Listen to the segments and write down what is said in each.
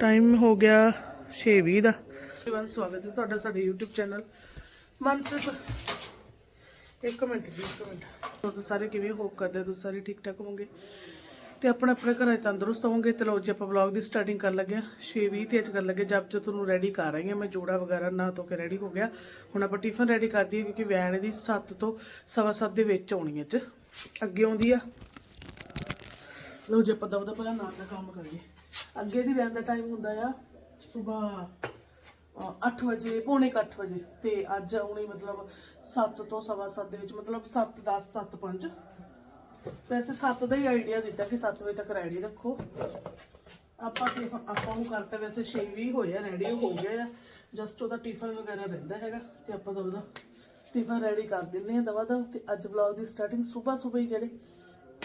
Time ਹੋ ਗਿਆ 6:20 ਦਾ। One ਸਵਾਗਤ ਹੈ ਤੁਹਾਡਾ, ਸਾਡੇ YouTube ਚੈਨਲ ਮਨਪ੍ਰੀਤ। ਇੱਕ ਮਿੰਟ ਜੀ, ਇੱਕ ਮਿੰਟ। ਤੁਸੀਂ ਸਾਰੇ ਕਿਵੇਂ ਹੋਪ ਕਰਦੇ ਤੁਸੀਂ ਸਾਰੇ ਠੀਕ ਠਾਕ ਹੋਵੋਗੇ? ਤੇ ਆਪਣੇ ਆਪਣੇ ਘਰਾਂ 'ਚ ਤੰਦਰੁਸਤ ਹੋਵੋਗੇ? ਤੇ ਲੋ ਜੀ, ਆਪਾਂ ਵਲੌਗ ਦੀ ਸਟਾਰਟਿੰਗ ਕਰਨ ਲੱਗੇ ਹਾਂ। 6:20 ਤੇ ਅੱਜ ਕਰਨ ਲੱਗੇ ਜਦ ਜੇ ਤੁਹਾਨੂੰ ਰੈਡੀ ਕਰ ਰਹੀ ਹਾਂ ਮੈਂ, ਜੋੜਾ ਵਗੈਰਾ ਨਾ ਧੋ ਕੇ ਰੈਡੀ ਹੋ ਗਿਆ। ਹੁਣ ਆਪਾਂ ਟਿਫਨ ਰੈਡੀ ਕਰਦੀ ਦਈਏ, ਕਿਉਂਕਿ ਵੈਨ ਦੀ 7 ਤੋਂ ਸਵਾ ਸੱਤ ਦੇ ਵਿੱਚ ਆਉਣੀ ਹੈ ਚ ਅੱਗੇ ਆਉਂਦੀ ਆ। ਲੋ ਜੀ, ਆਪਾਂ ਦਬਦਾ ਪਹਿਲਾਂ ਨਾਲ ਦਾ ਕੰਮ ਕਰੀਏ। ਅੱਗੇ ਦੀ ਵੈਨ ਦਾ ਟਾਈਮ ਹੁੰਦਾ ਆ ਸਵੇਰ 8 ਵਜੇ, ਪੌਣੇ 8 ਵਜੇ ਤੇ ਅੱਜ ਆਉਣੀ ਮਤਲਬ 7 ਤੋਂ ਸਵਾ ਸੱਤ ਦੇ ਵਿੱਚ ਮਤਲਬ 7 10 7 5 ਵੈਸੇ 7 ਦਾ ਹੀ ਆਈਡੀਆ ਦਿੱਤਾ ਕਿ 7 ਵਜੇ ਤੱਕ ਰੈਡੀ ਰੱਖੋ। ਆਪਾਂ ਕੀ ਆਪਾਂ ਨੂੰ ਕਰਤਾ, ਵੈਸੇ 6 ਵੀ ਹੋਇਆ ਰੈਡੀ ਹੋ ਗਿਆ ਆ। ਜਸਟ ਉਹਦਾ ਟਿਫਨ ਵਗੈਰਾ ਰਹਿੰਦਾ ਹੈਗਾ ਤੇ ਆਪਾਂ ਦਾ ਉਹਦਾ ਟਿਫਨ ਰੈਡੀ ਕਰ ਦਿੰਦੇ ਆ ਦਵਾ ਦਾ ਤੇ ਅੱਜ ਵਲੌਗ ਦੀ ਸਟਾਰਟਿੰਗ ਸਵੇਰ ਸਵੇਰ ਹੀ ਜਿਹੜੇ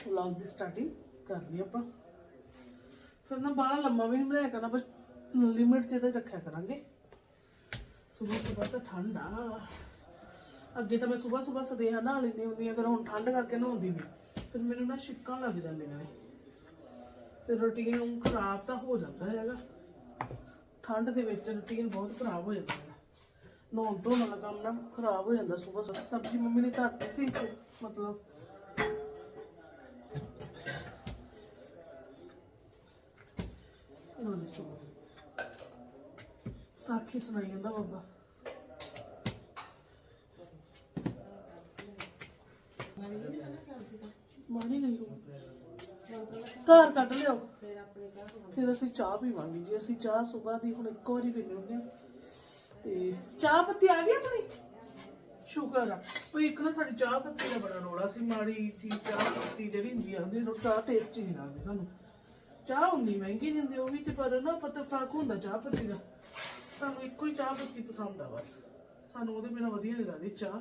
ਵਲੌਗ ਦੀ ਸਟਾਰਟਿੰਗ ਕਰ ਲਈ ਆਪਾਂ। ਫਿਰ ਨਾ ਬਾਹਲਾ ਲੰਮਾ ਵੀ ਨਹੀਂ ਬਣਾਇਆ ਕਰਨਾ, ਬਸ ਲਿਮਿਟ 'ਚ ਤੇ ਰੱਖਿਆ ਕਰਾਂਗੇ। ਸਵੇਰ ਸਵੇਰ ਤਾਂ ਠੰਡ ਆ। ਅੱਗੇ ਤਾਂ ਮੈਂ ਸਵੇਰ ਸਵੇਰ ਸਦੇਹਾ ਨਹਾ ਲੈਂਦੀ ਹੁੰਦੀ ਆ, ਫਿਰ ਹੁਣ ਠੰਡ ਕਰਕੇ ਨਹਾਉਂਦੀ ਨਹੀਂ ਫਿਰ ਮੈਨੂੰ ਨਾ ਛਿੱਕਾਂ ਲੱਗ ਜਾਂਦੀਆਂ ਨੇ। ਤੇ ਰੁਟੀਨ ਖਰਾਬ ਤਾਂ ਹੋ ਜਾਂਦਾ ਹੈਗਾ। ਠੰਡ ਦੇ ਵਿੱਚ ਰੁਟੀਨ ਬਹੁਤ ਖਰਾਬ ਹੋ ਜਾਂਦਾ ਹੈ ਨਹਾਉਣ ਧੋਣ ਵਾਲਾ ਕੰਮ ਨਾ ਖਰਾਬ ਹੋ ਜਾਂਦਾ ਸਵੇਰ ਸਵੇਰ ਸਬਜ਼ੀ ਮੰਮੀ ਨੇ ਧਰਤੀ ਸੀ ਮਤਲਬ ਲਓ ਜੀ ਸਾਖੀ ਸੁਣਾਈ ਜਾਂਦਾ ਬਾਬਾ ਮਾਣੀ ਗਈ ਘਰ ਕੱਢ ਲਿਓ ਫਿਰ ਅਸੀਂ ਚਾਹ ਪੀਵਾਂਗੇ ਜੀ ਅਸੀਂ ਚਾਹ ਸਵੇਰ ਦੀ ਹੁਣ ਇੱਕ ਵਾਰੀ ਪੀਂਦੇ ਹੁੰਦੇ ਹਾਂ ਤੇ ਚਾਹ ਪੱਤੀ ਆ ਗਈ ਆਪਣੀ ਸ਼ੁਕਰ ਆ ਭਈ ਇੱਕ ਨਾ ਸਾਡੀ ਚਾਹ ਪੱਤੀ ਦਾ ਬੜਾ ਰੋਲਾ ਸੀ ਮਾੜੀ ਜੀ ਚਾਹ ਪੱਤੀ ਜਿਹੜੀ ਹੁੰਦੀ ਆ ਉਹਦੀ ਚਾਹ ਟੇਸਟੀ ਨਹੀਂ ਲੱਗਦੀ ਸਾਨੂੰ ਚਾਹ ਹੁੰਦੀ, ਮਹਿੰਗੀ ਦਿੰਦੇ ਉਹ ਵੀ ਤੇ ਪਰ ਨਾ ਪਤਾ ਫ਼ਰਕ ਹੁੰਦਾ ਚਾਹ ਪੱਤੀ ਦਾ। ਸਾਨੂੰ ਇੱਕੋ ਹੀ ਚਾਹ ਪੱਤੀ ਪਸੰਦ ਆ ਬਸ। ਸਾਨੂੰ ਉਹਦੇ ਬਿਨਾ ਵਧੀਆ ਨਹੀਂ ਲੱਗਦੀ ਚਾਹ।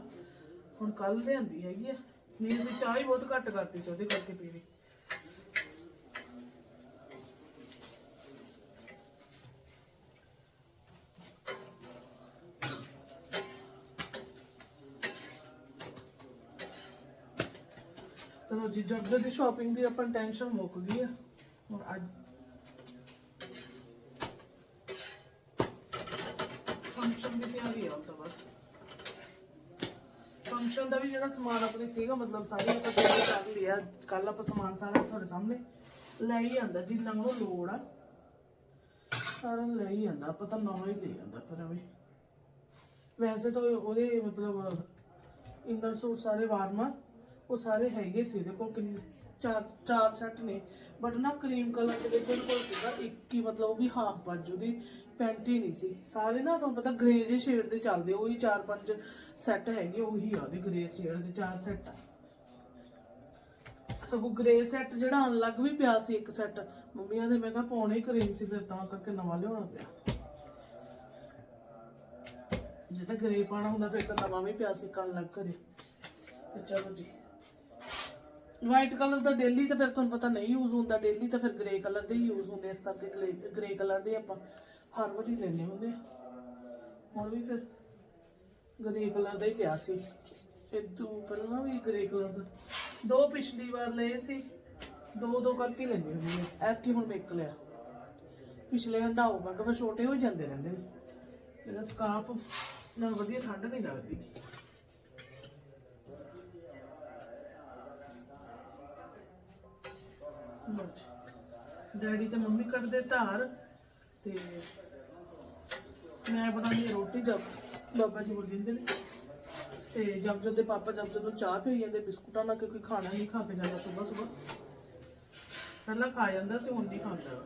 ਹੁਣ ਕੱਲ ਲਿਆਂਦੀ ਹੈਗੀ ਆ। ਨਹੀਂ, ਅਸੀਂ ਚਾਹ ਹੀ ਬਹੁਤ ਘੱਟ ਕਰਤੀ ਸੀ ਉਹਦੇ ਕਰਕੇ ਪੀਣੀ। ਚਲੋ ਜੀ ਜਦ ਦੀ ਸ਼ਾਪਿੰਗ ਦੀ ਆਪਾਂ ਟੈਨਸ਼ਨ ਮੁੱਕ ਗਈ ਆ। ਹੁਣ ਅੱਜ ਫੰਕਸ਼ਨ ਦੀ ਤਿਆਰੀ ਆ ਤਾਂ ਬਸ ਫੰਕਸ਼ਨ ਦਾ ਵੀ ਜਿਹੜਾ ਸਮਾਨ ਆਪਣੇ ਸੀਗਾ, ਮਤਲਬ ਸਾਰੇ ਆਪਾਂ ਤਿਆਰੀ ਕਰ ਲਿਆ ਕੱਲ ਆਪਾਂ ਸਮਾਨ ਸਾਰਾ ਤੁਹਾਡੇ ਸਾਹਮਣੇ ਲੈ ਹੀ ਆਂਦਾ, ਜਿੰਨਾ ਨੂੰ ਲੋੜ ਆ। ਸਾਰਾ ਲੈ ਹੀ ਆਂਦਾ, ਆਪਾਂ ਤਾਂ ਨਵਾਂ ਹੀ ਲੈ ਆਂਦਾ ਫਿਰ ਐਵੇਂ। ਵੈਸੇ ਤਾਂ ਉਹਦੇ ਮਤਲਬ ਇੰਦਰ ਸੂਟ ਸਾਰੇ ਵਾਰਮਾ ਉਹ ਸਾਰੇ ਹੈਗੇ ਸੀ ਇਹਦੇ ਕੋਲ ਕਿੰਨੇ, ਚਾਰ ਚਾਰ ਸੈੱਟ ਨੇ। ਬਟ ਨਾ ਕਰੀਮ ਕਲਰ ਦੇ ਵਿੱਚ ਉਹਦੇ ਕੋਲ ਸੀਗਾ ਇੱਕ ਹੀ, ਮਤਲਬ ਉਹ ਵੀ ਹਾਫ ਬਾਜੂ ਦੀ ਪੈਂਟ ਹੀ ਨਹੀਂ ਸੀ। ਸਾਰੇ ਨਾ ਤੁਹਾਨੂੰ ਪਤਾ ਗ੍ਰੇ ਜਿਹੇ ਸ਼ੇਡ ਦੇ ਚੱਲਦੇ, ਉਹੀ ਚਾਰ, ਪੰਜ ਸੈੱਟ ਹੈਗੇ, ਉਹੀ ਆ ਉਹਦੇ ਗ੍ਰੇ ਸ਼ੇਡ ਦੇ ਚਾਰ ਸੈੱਟ। ਆ ਸਗੋਂ ਗ੍ਰੇ ਸੈੱਟ ਜਿਹੜਾ ਅਲੱਗ ਵੀ ਪਿਆ ਸੀ ਇੱਕ ਸੈੱਟ ਮੰਮੀਆਂ ਦੇ ਮੈਂ ਕਿਹਾ ਪਾਉਣੇ ਕਰੀਮ ਸੀ, ਫਿਰ ਤਾਂ ਕਰਕੇ ਨਵਾਂ ਲਿਆਉਣਾ ਪਿਆ। ਜੇ ਤਾਂ ਗ੍ਰੇ ਪਾਣਾ ਹੁੰਦਾ, ਫਿਰ ਤਾਂ ਨਵਾਂ ਵੀ ਪਿਆ ਸੀ ਕੱਲ ਲੱਗ ਕਰੇ। ਤੇ ਚਲੋ ਜੀ। ਵਾਈਟ ਕਲਰ ਦਾ ਡੇਲੀ ਤਾਂ ਫਿਰ ਤੁਹਾਨੂੰ ਪਤਾ ਨਹੀਂ ਯੂਜ਼ ਹੁੰਦਾ ਡੇਲੀ ਤਾਂ ਫਿਰ ਗ੍ਰੇ ਕਲਰ ਦੇ ਹੀ ਯੂਜ਼ ਹੁੰਦੇ ਇਸ ਕਰਕੇ ਗ੍ਰੇ ਕਲਰ ਦੇ ਆਪਾਂ। ਹਰ ਵਾਰੀ ਲੈਣੇ ਹੁੰਦੇ ਆ। ਹੁਣ ਵੀ ਫਿਰ ਗ੍ਰੇ ਕਲਰ ਦਾ ਹੀ ਪਿਆ ਸੀ। ਇਦੋਂ ਪਹਿਲਾਂ ਵੀ ਗ੍ਰੇ ਕਲਰ ਦਾ। ਦੋ ਪਿਛਲੀ ਵਾਰ ਲਏ ਸੀ। ਦੋ ਦੋ ਕਰਕੇ ਲੈਣੇ ਹੁੰਦੇ ਆ। ਐਤਕੀ ਹੁਣ ਮੈਂ ਇੱਕ ਲਿਆ। ਪਿਛਲੇ ਹੰਡਾਓ ਮੈਂ ਕਿਹਾ ਫਿਰ ਛੋਟੇ ਹੋ ਜਾਂਦੇ ਰਹਿੰਦੇ ਨੇ। ਇਹਦਾ ਸਕਾਪ ਨਾਲ ਵਧੀਆ ਠੰਡ ਨਹੀਂ ਲੱਗਦੀ। ਲਓ ਜੀ। ਡੈਡੀ ਤੇ ਮੰਮੀ ਕੱਢਦੇ ਧਾਰ ਤੇ ਮੈਂ ਬਣਾਉਂਦੀ ਰੋਟੀ ਜਬ ਬਾਬਾ ਜੀ ਬੋਲ ਦਿੰਦੇ ਨੇ। ਤੇ ਜਬ ਜਦ ਦੇ ਪਾਪਾ ਜਬ ਜਦੋਂ ਚਾਹ ਪੀ ਜਾਂਦੇ, ਬਿਸਕੁਟਾਂ ਨਾਲ ਕਿਉਂਕਿ ਖਾਣਾ ਨਹੀਂ ਖਾ ਕੇ ਜਾਂਦਾ ਸਵੇਰ ਸਵੇਰ ਪਹਿਲਾਂ ਖਾ ਜਾਂਦਾ ਸੀ, ਹੁਣ ਨਹੀਂ ਖਾਂਦਾ।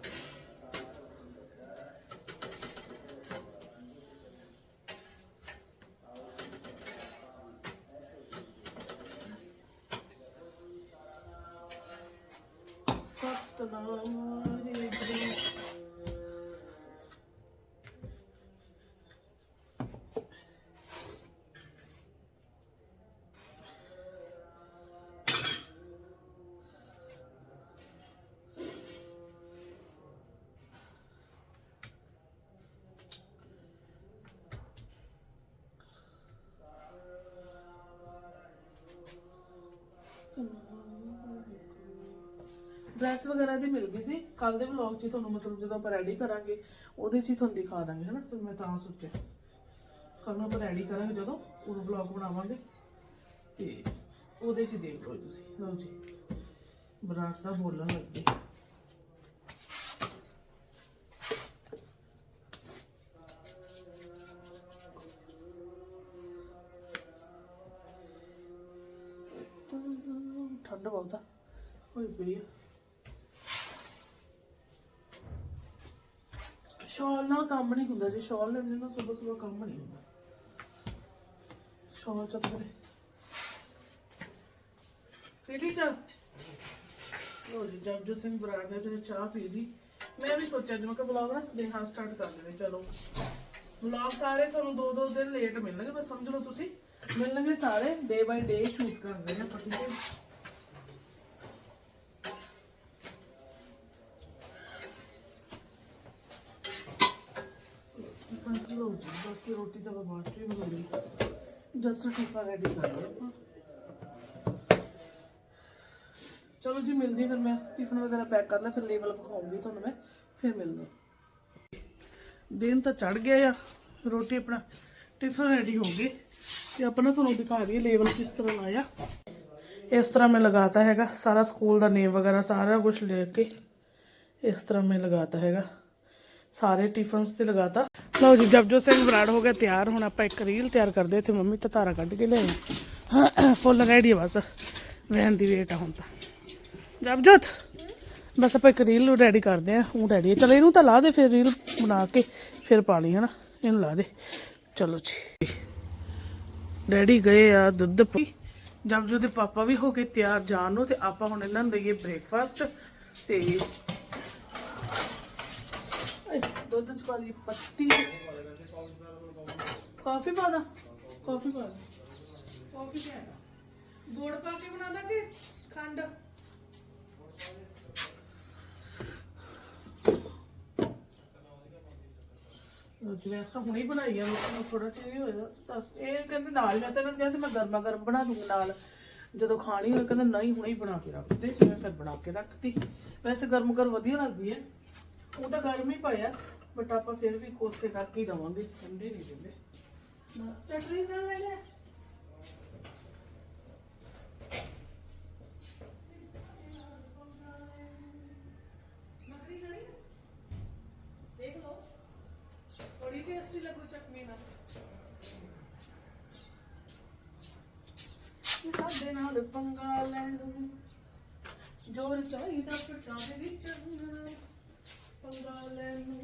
ਡਰੈਸ ਵਗੈਰਾ ਦੀ ਮਿਲ ਗਈ ਸੀ। ਕੱਲ ਦੇ ਵਲੌਗ 'ਚ ਤੁਹਾਨੂੰ ਮਤਲਬ ਜਦੋਂ ਆਪਾਂ ਰੈਡੀ ਕਰਾਂਗੇ, ਉਹਦੇ 'ਚ ਹੀ ਤੁਹਾਨੂੰ ਦਿਖਾ ਦਾਂਗੇ, ਹਨਾ? ਫਿਰ ਮੈਂ ਤਾਂ ਸੋਚਿਆ ਕੱਲ ਨੂੰ ਆਪਾਂ ਰੈਡੀ ਕਰਾਂਗੇ ਜਦੋਂ, ਉਦੋਂ ਵਲੌਗ ਬਣਾਵਾਂਗੇ। ਤੇ ਉਹਦੇ 'ਚ ਦੇਖ ਲਓ ਤੁਸੀਂ। ਲਓ ਜੀ, ਬਰਾੜ ਸਾਹਿਬ ਬੋਲਣ ਲੱਗੇ। ਠੰਡ ਬਹੁਤ ਆ। ਹੋਈ ਪਈ ਆ। ਸ਼ਾਲ ਨਾਲ ਕੰਮ ਨਹੀਂ ਹੁੰਦਾ, ਜੇ ਸ਼ਾਲ ਲੈਣੇ ਨਾ ਸਵੇਰ ਸਵੇਰ ਕੰਮ ਨਹੀਂ ਹੁੰਦਾ। ਸ਼ਾਲ ਚੱਪਰੇ ਪੀਲੀ ਚਾਹ? ਲੋ ਜੀ ਜਗਜੋ ਸਿੰਘ ਬਰਾੜ ਨੇ ਤੇ ਚਾਹ ਪੀ ਲਈ। ਮੈਂ ਵੀ ਸੋਚਿਆ, ਜਿਵੇਂ ਕਿ ਬਲੌਗ ਨਾ, ਸਨੇਹਾ ਸਟਾਰਟ ਕਰ ਦੇਵੇ, ਚਲੋ। ਬਲੌਗ ਸਾਰੇ, ਤੁਹਾਨੂੰ ਦੋ ਦੋ ਦਿਨ ਲੇਟ ਮਿਲਣਗੇ, ਬਸ ਸਮਝ ਲਓ ਤੁਸੀਂ। ਮਿਲਣਗੇ ਸਾਰੇ ਡੇ ਬਾਈ ਡੇ ਸ਼ੂਟ ਕਰਦੇ ਨੇ ਆਪਾਂ ਠੀਕ ਹੈ ਲੋ ਜੀ ਬਾਕੀ ਰੋਟੀ ਤਾਂ ਮੈਂ ਬਾਅਦ ਚ ਹੀ ਬਣਾਉਣੀ ਜਸਟ ਟਿਫਾ ਰੈਡੀ ਕਰ ਲਿਆ ਆਪਾਂ ਚਲੋ ਜੀ ਮਿਲਦੀ ਹਾਂ ਫਿਰ ਮੈਂ ਟਿਫਨ ਵਗੈਰਾ ਪੈਕ ਕਰ ਲਿਆ ਫਿਰ ਲੇਵਲ ਵਿਖਾਉਂਗੀ ਤੁਹਾਨੂੰ ਮੈਂ ਫਿਰ ਮਿਲਦੇ ਹਾਂ। ਦਿਨ ਤਾਂ ਚੜ ਗਿਆ ਆ ਰੋਟੀ ਆਪਣਾ ਟਿਫਨ ਰੈਡੀ ਹੋ ਗਈ ਤੇ ਆਪਾਂ ਨਾ ਤੁਹਾਨੂੰ ਦਿਖਾ ਦਈਏ ਲੇਵਲ ਕਿਸ ਤਰ੍ਹਾਂ ਲਾਇਆ ਇਸ ਤਰ੍ਹਾਂ ਮੈਂ ਲਗਾਤਾ ਹੈਗਾ ਸਾਰਾ ਸਕੂਲ ਦਾ ਨੇਮ ਵਗੈਰਾ ਸਾਰਾ ਕੁਝ ਲਿਖ ਕੇ ਇਸ ਤਰ੍ਹਾਂ ਮੈਂ ਲਗਾਤਾ ਹੈਗਾ ਸਾਰੇ ਟਿਫਨਸ ਤੇ ਲਗਾਤਾ ਲਓ ਜੀ ਜਪਜੋ ਸਿੰਘ ਬਰਾੜ ਹੋ ਗਿਆ ਤਿਆਰ, ਹੁਣ ਆਪਾਂ ਇੱਕ ਰੀਲ ਤਿਆਰ ਕਰਦੇ ਇੱਥੇ ਮੰਮੀ ਤਾਂ ਤਾਰਾ ਕੱਢ ਕੇ ਲਿਆਏ ਫੁੱਲ ਰੈਡੀ ਬਸ ਵੈਨ ਦੀ ਵੇਟ ਆ ਹੁਣ ਤਾਂ। ਜਪਜੋਤ, ਬਸ ਆਪਾਂ ਇੱਕ ਰੀਲ ਰੈਡੀ ਕਰਦੇ ਆ ਉਹ ਰੈਡੀ ਹੈ ਚਲੋ ਇਹਨੂੰ ਤਾਂ ਲਾ ਦੇ ਫਿਰ ਰੀਲ ਬਣਾ ਕੇ, ਫਿਰ ਪਾ ਲਈ, ਹਨਾ? ਇਹਨੂੰ ਲਾ ਦੇ। ਚਲੋ ਜੀ। ਡੈਡੀ ਗਏ ਆ ਦੁੱਧ ਪ- ਜਪਜੋ ਦੇ ਪਾਪਾ ਵੀ ਹੋ ਕੇ ਤਿਆਰ, ਜਾਣ ਨੂੰ, ਤੇ ਆਪਾਂ ਹੁਣ ਇਹਨਾਂ ਨੂੰ ਦਈਏ ਬ੍ਰੇਕਫਾਸਟ ਤੇ ਦੁੱਧ ਚ ਪਾ ਲਈ ਪੱਤੀ ਕਾਫੀ ਪਾ ਦਾ? ਕਾਫੀ ਪਾ ਦਾ? ਕਾਫੀ ਕਿਆ ਗੁੜ ਪਾ ਕੇ ਬਣਾਦਾ ਕਿ ਖੰਡ? ਜਿਵੇਂ ਤਾਂ ਹੁਣੇ ਹੀ ਬਣਾਈ ਆ ਮੈਨੂੰ ਥੋੜਾ ਚਿਰ ਹੀ ਹੋਇਆ। ਦੱਸ ਇਹ ਕਹਿੰਦੇ ਨਾਲ ਮੈਂ ਤਾਂ ਇਹਨਾਂ ਨੂੰ ਕਿਹਾ ਸੀ ਮੈਂ ਗਰਮਾ ਗਰਮ ਬਣਾ ਦੂੰਗੀ ਨਾਲ। ਜਦੋਂ ਖਾਣੀ ਹੋਵੇ ਕਹਿੰਦੇ ਨਹੀਂ ਹੁਣੇ ਹੀ ਬਣਾ ਕੇ ਰੱਖ ਦੇ। ਮੈਂ ਫਿਰ ਬਣਾ ਕੇ ਰੱਖਤੀ। ਵੈਸੇ ਗਰਮ ਗਰਮ ਵਧੀਆ ਲੱਗਦੀ ਹੈ। ਉਹ ਤਾਂ ਗਰਮ ਹੀ ਪਾਇਆ ਬਟ ਆਪਾਂ ਫਿਰ ਵੀ ਕੋਸੇ ਕਰਕੇ ਹੀ ਦਵਾਂਗੇ। ਠੰਡੇ ਨਹੀਂ ਦਿੰਦੇ। ਚਟਨੀ ਨਾਲ ਲੈ ਲੈ ਮੱਖਣੀ ਖਾਣੀ ਹੈ? ਦੇਖ ਲਓ। ਬੜੀ ਟੇਸਟੀ ਲੱਗੂ ਚਟਨੀ ਨਾਲ। ਇਹ ਸਾਡੇ ਨਾਲ ਪੰਗਾ ਲੈਣ ਜੋਰ ਚਾਹੀਦਾ ਪਟਾਂ ਦੇ ਵਿੱਚ ਪੰਗਾ ਲੈਣ ਨੂੰ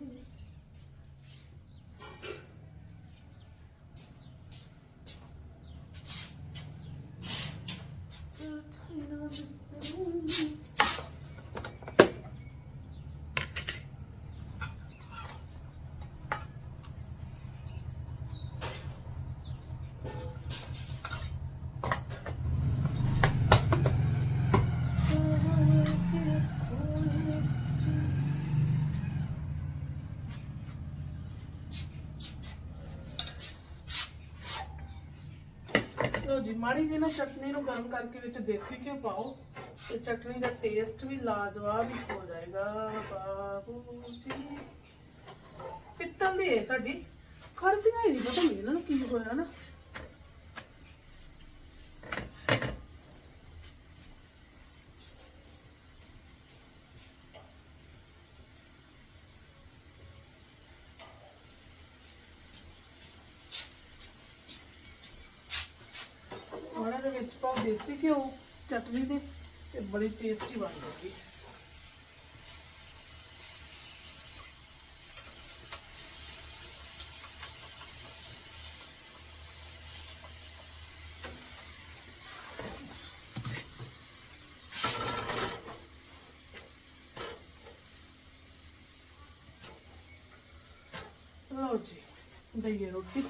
ਲੋ ਜੀ ਮਾੜੀ ਜੀ ਨਾ ਚਟਨੀ ਨੂੰ ਗਰਮ ਕਰਕੇ ਵਿੱਚ ਦੇਸੀ ਘਿਓ ਪਾਓ ਤੇ ਚਟਨੀ ਦਾ ਟੇਸਟ ਵੀ ਲਾਜਵਾਬ ਹੀ ਹੋ ਜਾਏਗਾ, ਬਾਬੂ ਜੀ। ਪਿੱਤਲ ਦੀ ਹੈ ਸਾਡੀ ਖੜਦੀਆਂ ਹੀ ਨਹੀਂ, ਪਤਾ ਨਹੀਂ ਇਹਨਾਂ ਨੂੰ ਕੀ ਹੋਇਆ ਨਾ ਉਹਨਾਂ ਦੇ ਵਿੱਚ ਪਾਓ ਦੇਸੀ ਘਿਓ ਚਟਨੀ ਦੇ ਤੇ ਬੜੀ ਟੇਸਟੀ ਬਣ ਜਾਂਦੀ ਲਓ ਜੀ ਦਈਏ ਰੋਟੀ।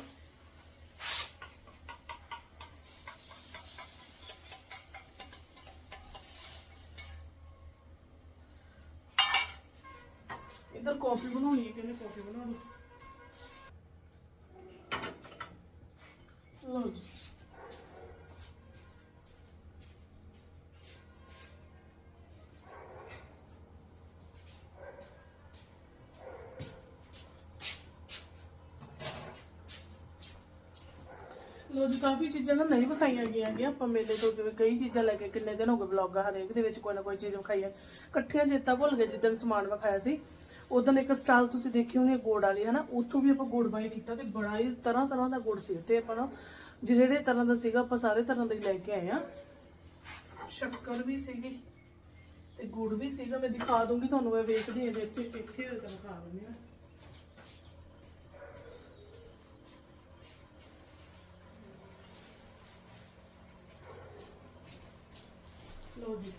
इधर कॉफ़ी बनाई है कहने कॉफ़ी बना लो काफ़ी चीज़ा ना नहीं विखाइया गई आप मेले तो कई चीज़ा लैके किन्ने दिन हो गए बलॉग हरेक कोई ना कोई चीज़ विखाई है कट्ठिया चेता भूल गए जिदन समान विखाया ਉਦੋਂ ਇੱਕ ਸਟਾਲ ਤੁਸੀਂ ਦੇਖੀ ਹੋਣੀ ਗੋੜ ਵਾਲੀ, ਹਨਾ? ਉੱਥੋਂ ਵੀ ਆਪਾਂ ਗੁੜ ਬਾਈ ਕੀਤਾ ਤੇ ਬੜਾ ਹੀ ਤਰ੍ਹਾਂ ਤਰ੍ਹਾਂ ਦਾ ਗੁੜ ਸੀ ਤੇ ਆਪਾਂ ਜਿਹੜੇ ਤਰ੍ਹਾਂ ਦਾ ਸੀਗਾ, ਆਪਾਂ ਸਾਰੇ ਤਰ੍ਹਾਂ ਦਾ ਹੀ ਲੈ ਕੇ ਆਏ ਆ ਸ਼ੱਕਰ ਵੀ ਸੀਗੀ ਤੇ ਗੁੜ ਵੀ ਸੀਗਾ। ਮੈਂ ਦਿਖਾ ਦੂੰਗੀ ਤੁਹਾਨੂੰ, ਮੈਂ ਵੇਖਦੀ ਹਾਂ ਜੇ ਇੱਥੇ ਇੱਥੇ ਹੋਏ ਤਾਂ ਦਿਖਾ ਦਿੰਦੀ ਹਾਂ। ਲੋ ਜੀ।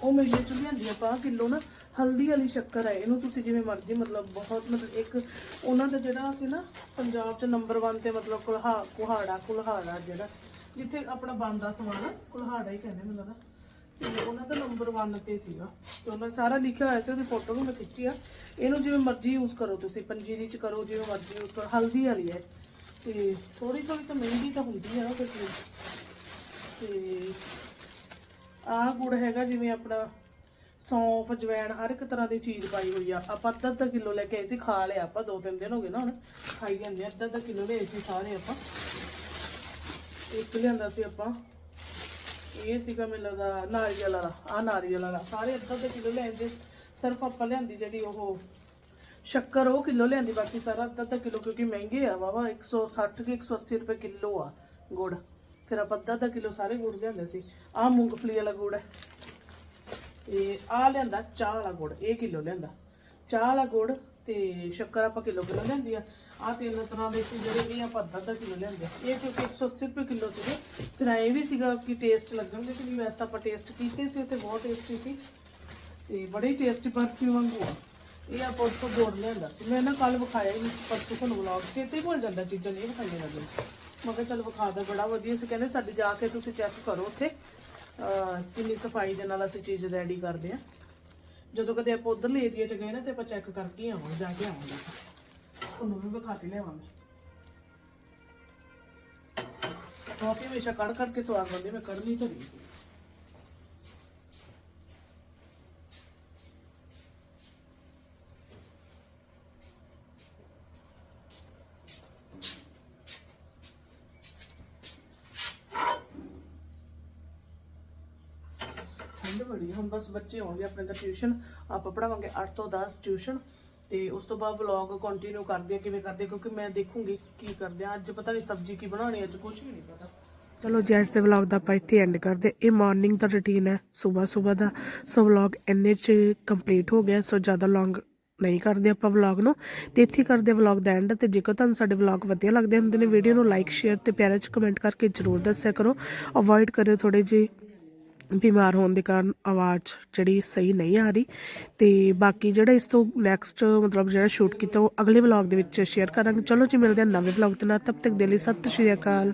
ਉਹ ਮੇਲੇ ਚ ਲਿਆਂਦੀ ਆਪਾਂ ਕਿਲੋ ਨਾ ਹਲਦੀ ਵਾਲੀ ਸ਼ੱਕਰ ਹੈ, ਇਹਨੂੰ ਤੁਸੀਂ ਜਿਵੇਂ ਮਰਜ਼ੀ ਮਤਲਬ ਬਹੁਤ ਮਤਲਬ ਇੱਕ ਉਹਨਾਂ ਦਾ ਜਿਹੜਾ ਸੀ ਨਾ ਪੰਜਾਬ ਚ ਨੰਬਰ 1 ਤੇ ਮਤਲਬ ਕੁਲਹਾ, ਕੁਹਾੜਾ, ਕੁਲਹਾੜਾ ਜਿਹੜਾ, ਜਿੱਥੇ ਆਪਣਾ ਬੰਦਾ ਸਮਾਨ ਕੁਲਹਾੜਾ ਹੀ ਕਹਿੰਦੇ ਮੈਨੂੰ ਲੱਗਦਾ। ਤੇ ਉਹਨਾਂ ਦਾ ਨੰਬਰ 1 ਤੇ ਸੀਗਾ। ਤੇ ਉਹਨਾਂ ਨੇ ਸਾਰਾ ਲਿਖਿਆ ਹੋਇਆ ਸੀ, ਉਹਦੀ ਫੋਟੋ ਵੀ ਮੈਂ ਖਿੱਚੀ ਆ। ਇਹਨੂੰ ਜਿਵੇਂ ਮਰਜ਼ੀ ਯੂਜ਼ ਕਰੋ ਤੁਸੀਂ, ਪੰਜੀਰੀ ਚ ਕਰੋ, ਜਿਵੇਂ ਮਰਜ਼ੀ ਯੂਜ਼ ਕਰੋ, ਹਲਦੀ ਵਾਲੀ ਹੈ। ਤੇ ਥੋੜੀ ਥੋੜੀ ਤਾਂ ਮਹਿੰਗੀ ਤਾਂ ਹੁੰਦੀ ਆ ਉਹ ਚੀਜ਼ ਤੇ ਆਹ ਗੁੜ ਹੈਗਾ ਜਿਵੇਂ ਆਪਣਾ ਸੌਂਫ ਜਵੈਣ ਹਰ ਇੱਕ ਤਰ੍ਹਾਂ ਦੀ ਚੀਜ਼ ਪਾਈ ਹੋਈ ਆ। ਆਪਾਂ ਅੱਧਾ ਅੱਧਾ ਕਿਲੋ ਲੈ ਕੇ ਆਏ ਸੀ ਖਾ ਲਿਆ ਆਪਾਂ ਦੋ ਤਿੰਨ ਦਿਨ ਹੋ ਗਏ ਨਾ ਹੁਣ ਖਾਈ ਜਾਂਦੇ ਆ, ਅੱਧਾ ਅੱਧਾ ਕਿਲੋ ਲਏ ਸੀ ਸਾਰੇ ਆਪਾਂ। ਇੱਕ ਲਿਆਂਦਾ ਸੀ ਆਪਾਂ। ਇਹ ਸੀਗਾ ਮੈਨੂੰ ਲੱਗਦਾ ਨਾਰੀਅਲ ਵਾਲਾ ਆ ਨਾਰੀਅਲ ਵਾਲਾ। ਸਾਰੇ ਅੱਧਾ ਅੱਧਾ ਕਿਲੋ ਲਿਆਂਦੇ ਸਿਰਫ ਆਪਾਂ ਲਿਆਂਦੀ ਜਿਹੜੀ ਉਹ ਸ਼ੱਕਰ ਉਹ ਕਿਲੋ ਲਿਆਂਦੀ ਬਾਕੀ ਸਾਰਾ ਅੱਧਾ ਅੱਧਾ ਕਿਲੋ ਕਿਉਂਕਿ ਮਹਿੰਗੇ ਆ ਵਾਵਾ 160 ਕਿ 180 ਰੁਪਏ ਕਿਲੋ ਆ ਗੁੜ। ਫਿਰ ਆਪਾਂ ਅੱਧਾ ਅੱਧਾ ਕਿਲੋ ਸਾਰੇ ਗੁੜ ਲਿਆਂਦੇ ਸੀ। ਆਹ ਮੂੰਗਫਲੀ ਵਾਲਾ ਗੁੜ ਹੈ। ਤੇ ਆਹ ਲਿਆਂਦਾ ਚਾਹ ਵਾਲਾ ਗੁੜ, ਇਹ ਕਿਲੋ ਲਿਆਂਦਾ। ਚਾਹ ਵਾਲਾ ਗੁੜ ਤੇ ਸ਼ੱਕਰ ਆਪਾਂ ਕਿਲੋ ਕਿਲੋ ਲਿਆਂਦੀ ਆ। ਆਹ ਤਿੰਨ ਤਰ੍ਹਾਂ ਦੇ ਸੀ ਜਿਹੜੇ ਵੀ ਆਪਾਂ ਅੱਧਾ ਅੱਧਾ ਕਿਲੋ ਲਿਆਂਦੇ ਆ। ਇਹ ਕਿਉਂਕਿ 180 ਰੁਪਏ ਕਿਲੋ ਸੀਗੇ। ਫਿਰ ਇਹ ਵੀ ਸੀਗਾ ਕਿ ਟੇਸਟ ਲੱਗਣਗੇ ਕਿ ਵੈਸੇ ਤਾਂ ਆਪਾਂ ਟੇਸਟ ਕੀਤੇ ਸੀ, ਉੱਥੇ ਬਹੁਤ ਟੇਸਟੀ ਸੀ। ਤੇ ਬੜੇ ਟੇਸਟੀ ਪਰਫਿਊਮ ਵਾਂਗੂ ਆ। ਇਹ ਆਪਾਂ ਉੱਥੋਂ ਗੋੜ ਲਿਆਂਦਾ ਸੀ। ਮੈਂ ਨਾ ਕੱਲ ਵਿਖਾਇਆ ਹੀ ਨਹੀਂ ਪਰਸੋਂ ਤੁਹਾਨੂੰ ਵਲੌਗ ਚੇਤੇ ਹੀ ਭੁੱਲ ਜਾਂਦਾ ਚੀਜ਼ਾਂ ਨਹੀਂ ਵਿਖਾਈਆਂ ਲੱਗਣ ਮੈਂ ਕਿਹਾ ਚੱਲ ਵਿਖਾ ਦਾ ਬੜਾ ਵਧੀਆ ਸੀ। ਕਹਿੰਦੇ ਸਾਡੇ ਜਾ ਕੇ ਤੁਸੀਂ ਚੈੱਕ ਕਰੋ ਉੱਥੇ। ਅਹ ਕਿੰਨੀ ਸਫ਼ਾਈ ਦੇ ਨਾਲ ਅਸੀਂ ਚੀਜ਼ ਰੈਡੀ ਕਰਦੇ ਆ ਜਦੋਂ ਕਦੇ ਆਪਾਂ ਉਧਰਲੇ ਏਰੀਆ 'ਚ ਗਏ ਨਾ ਤੇ ਆਪਾਂ ਚੈੱਕ ਕਰਕੇ ਹੀ ਆਵਾਂਗੇ, ਜਾ ਕੇ ਆਵਾਂਗੇ ਉਹਨੂੰ ਵੀ ਵਿਖਾ ਕੇ ਲਿਆਵਾਂਗੇ। ਕਾਫੀ ਹਮੇਸ਼ਾ ਕੜ ਕਰਕੇ ਸਵਾਦ ਬਣਦੀ ਮੈਂ ਕੜਨੀ ਤਾਂ ਨਹੀਂ। ਸੀ ਬੜੀ ਹੁਣ ਬਸ ਬੱਚੇ ਆਉਣਗੇ ਆਪਣੇ ਦਾ ਟਿਊਸ਼ਨ ਆਪਾਂ ਪੜਾਵਾਂਗੇ 8 ਤੋਂ 10 ਟਿਊਸ਼ਨ ਤੇ ਉਸ ਤੋਂ ਬਾਅਦ ਵਲੌਗ ਕੰਟੀਨਿਊ ਕਰਦੇ ਆ ਕਿਵੇਂ ਕਰਦੇ ਆ, ਕਿਉਂਕਿ ਮੈਂ ਦੇਖੂੰਗੀ ਕੀ ਕਰਦੇ ਆ। ਅੱਜ ਪਤਾ ਨਹੀਂ ਸਬਜ਼ੀ ਕੀ ਬਣਾਉਣੀ ਅੱਜ ਕੁਝ ਵੀ ਨਹੀਂ ਪਤਾ। ਚਲੋ ਜੀ ਅੱਜ ਦੇ ਵਲੌਗ ਦਾ ਆਪਾਂ ਇੱਥੇ ਐਂਡ ਕਰਦੇ ਇਹ ਮਾਰਨਿੰਗ ਦਾ ਰੁਟੀਨ ਹੈ ਸਵੇਰ ਸਵੇਰ ਦਾ। ਸੋ ਵਲੌਗ ਇੰਨੇ ਚ ਕੰਪਲੀਟ ਹੋ ਗਿਆ ਸੋ ਜ਼ਿਆਦਾ ਲੌਂਗ ਨਹੀਂ ਕਰਦੇ ਆਪਾਂ ਵਲੌਗ ਨੂੰ। ਤੇ ਇੱਥੇ ਹੀ ਕਰਦੇ ਵਲੌਗ ਦਾ ਐਂਡ ਤੇ ਜੇਕਰ ਤੁਹਾਨੂੰ ਸਾਡੇ ਵਲੌਗ ਵਧੀਆ ਲੱਗਦੇ ਹੁੰਦੇ ਨੇ ਵੀਡੀਓ ਨੂੰ ਲਾਈਕ ਸ਼ੇਅਰ ਤੇ ਪਿਆਰੇ ਚ ਕਮੈਂਟ ਕਰਕੇ ਜਰੂਰ ਦੱਸਿਆ ਕਰੋ। ਅਵੋਇਡ ਕਰਿਓ ਥੋੜੇ ਜਿਹੇ। ਬਿਮਾਰ ਹੋਣ ਦੇ ਕਾਰਨ ਆਵਾਜ਼ ਜਿਹੜੀ ਸਹੀ ਨਹੀਂ ਆ ਰਹੀ। ਤੇ ਬਾਕੀ ਜਿਹੜਾ ਇਸ ਤੋਂ ਨੈਕਸਟ ਮਤਲਬ ਜਿਹੜਾ ਸ਼ੂਟ ਕੀਤਾ ਉਹ ਅਗਲੇ ਵਲੌਗ ਦੇ ਵਿੱਚ ਸ਼ੇਅਰ ਕਰਾਂਗੇ। ਚਲੋ ਜੀ, ਮਿਲਦੇ ਹਾਂ ਨਵੇਂ ਵਲੌਗ ਦੇ ਨਾਲ। ਤਬ ਤੱਕ ਦੇ ਲਈ ਸਤਿ ਸ਼੍ਰੀ ਅਕਾਲ।